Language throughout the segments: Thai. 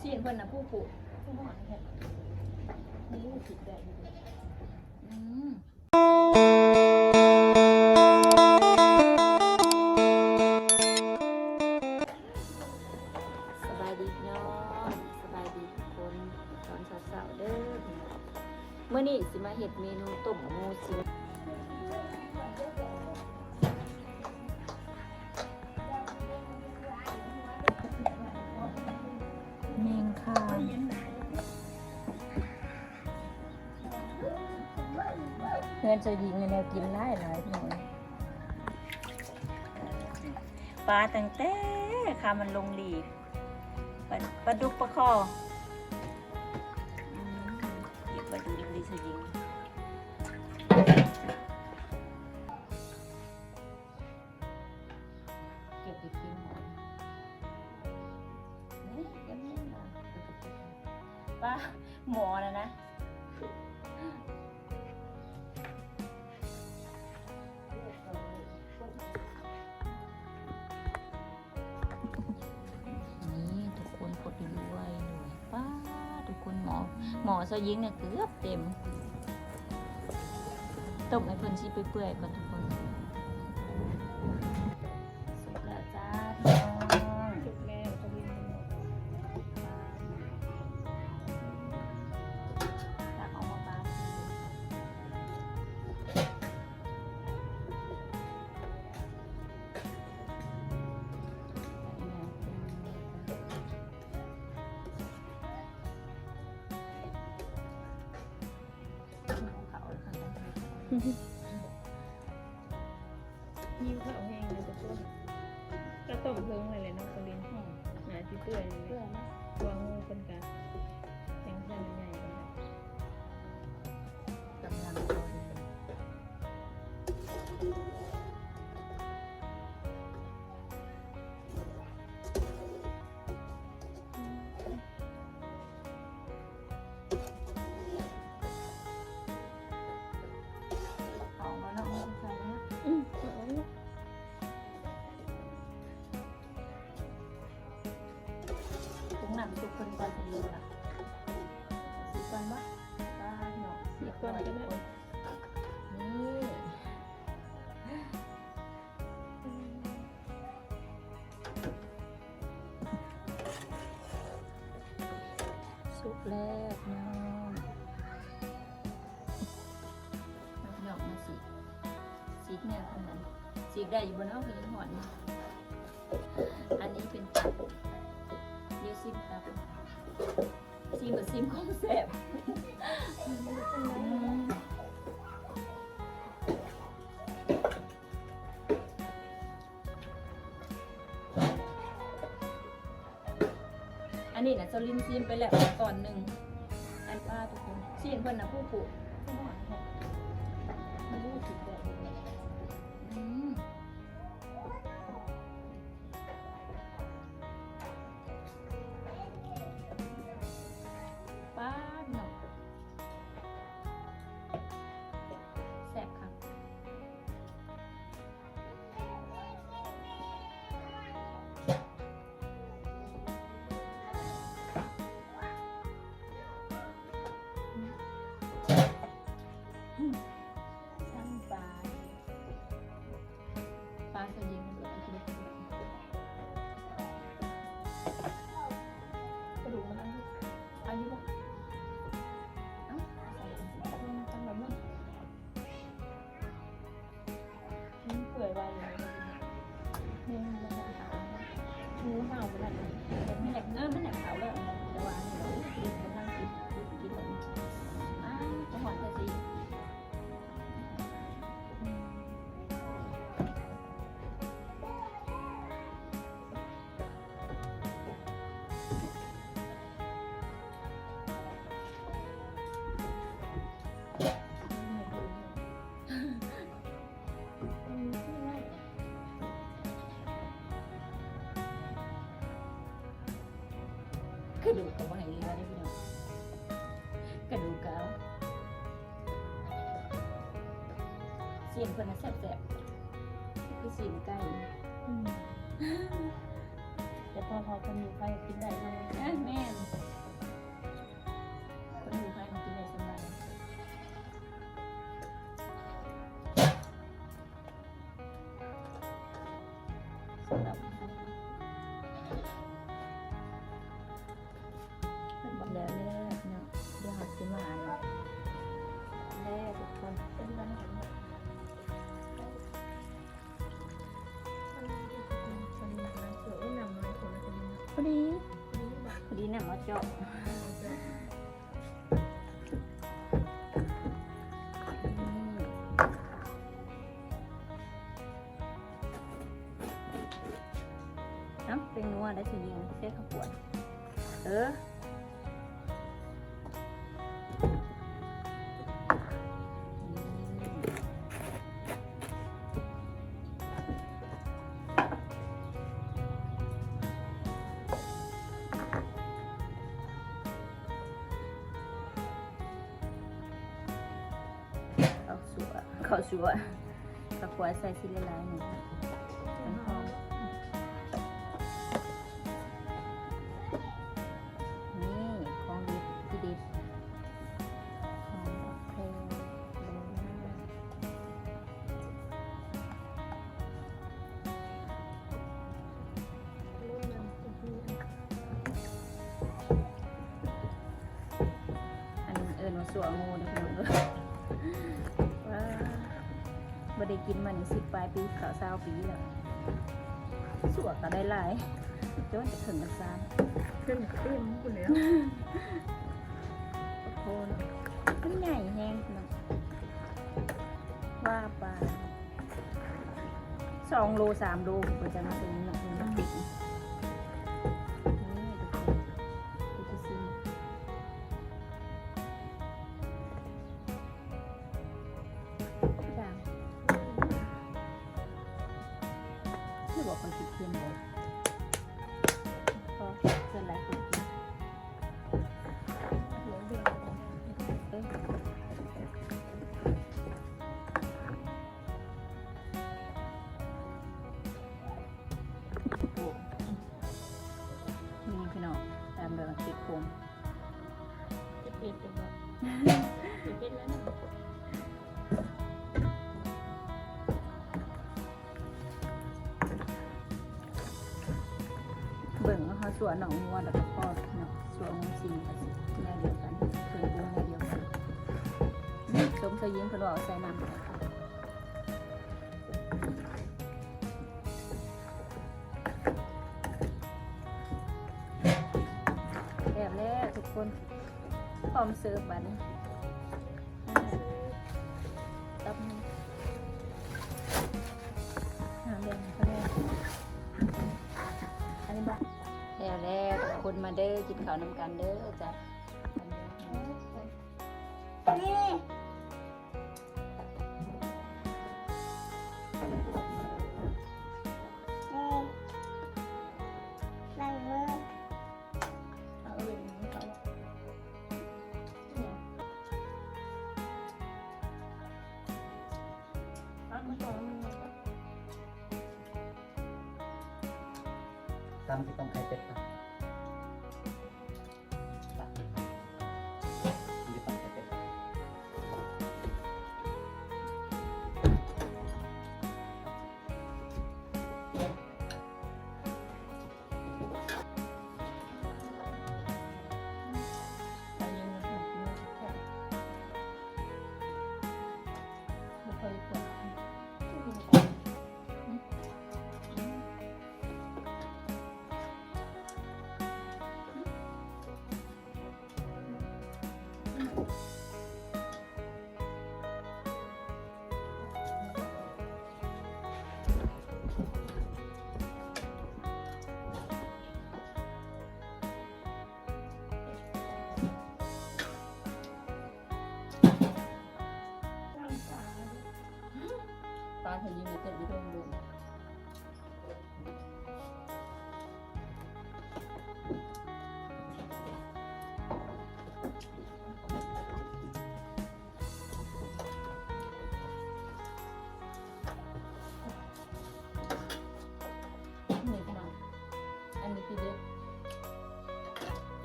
ชีนเพิ่นน่ะผู้ปลูกผู้หอนแค่ไม่รู้ผิดแบบนี้อืมสบายดีพี่น้องสบายดีทุกคนตอนเช้าๆเด้อเมื่อนี้สิมาเฮ็ดเมนูต้มหมูสิ นจะยิงแนวกินไล่หลายหน่อยปลาตั้งแต่คามันลงหลีปปลาดุกปลาคอหยิบปลาดุกดีสยิงเก็บดิบกินหมดนี่ก็บนี่นะปลาหมอนะนะ หมอหมอสยิงเนี่ยเกือบเต็มต้มให้เพิ่นชิเปื่อยๆก่อนทุกคน ยิ้วข้าวแห้งเลยทุกคนก็ต้มเพิ่งเลยเลยเนาะกะลินหนาที่เปื่อยเลยเปื่อยนะตัวงูเป็นกะ สุกแล้วน้องมาหยอกมาสิสีกเนี่ยเท่านั้นสีได้อยู่บนเอาไปยังหอนอันนี้เป็นตับเดี๋ยวซิมตับซิมกับซิมของแสบ อันนี้นะเซลินซีนไปแล้วก่อนหนึ่งอันป้าทุกคนซีนเพิ่นนะผู้ปลูก กระดูกกับว่าไงดีวะนี่พี่น้องกระดูกเกาเสียงคนน่ะแสบๆคือเสียงไก่อืมแต่พอพอคนอยู่ใครกินได้ไหมเอ้ยแม่ นพอดีนี่แบ ข้าวสัวข้าวปวใส่ชิ้นละลายหนึ่งมันหอมนี่ของดิบที่ดิบของดอกแครอันเอิญมาสวงูนะพี่น้องเอ้ยว้า บ่ได้กินมานี่สิบปลายปีขาวเศร้าปีแล้วสัวก็ได้หลายจนจะถึงกันซานเต็มเต็มคุณแล้วโอ้โหมันใหญ่แห้งเนาะว่าไปสองโลสามโลก็จะมาถึงเนาะถึงน้ำติ่ง บอกคนติดเทียมเลยพอเสร็จแล้วคุณกินเดียวเอ้ยโอ้นี่พี่น้องตามแบบติดผมจะเป็นเป็นแบบจะเป็นแล้วนะ วนหนองมัวแล้วก็พอเนาะสวนงูสิงก็สิแนวเดียวกันคือปูแนวเดียวกันนี่สมเคยิงเพิ่นว่าเอาใส่น้ำไปค่ะแบบแล้วทุกคนพร้อมเสิร์ฟบัดนี้ มาเด้อกินข้าวน้ำกันเด้อจ้ะนี่ตามาก่อนตำที่ต้องไข่เป็ดครับ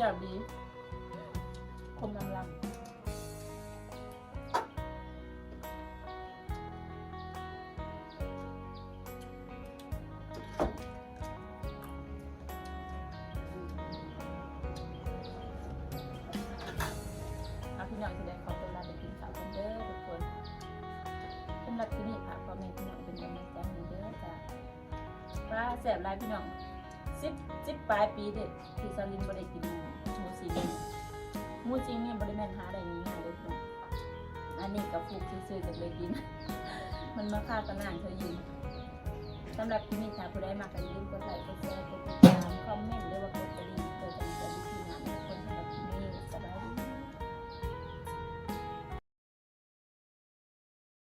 จับดีคมกำลังพี่น้องแสดงความเป็นรักในกินข้าวกันเด้อทุกคนสำหรับที่นี่ค่ะพ่อแม่พี่น้องเป็นกำลังใจให้เด้อจ้ะว่าแสบหลายพี่น้องสิบสิบปลายปีเด็ดที่ซาลินบ่ได้กิน หมูสิงมูจริงเนี่ยบ่ได้แม่นหาได้ง่ายๆเลยพี่น้องอันนี้กับฟูกซื้อๆจากเลยกิน มันมาค่าตะนานเธอยืนสำหรับที่นี่ค่ะผู้ได้มากก็อย่าลืมกดไลค์กดแชร์กดติดตามคอมเมนต์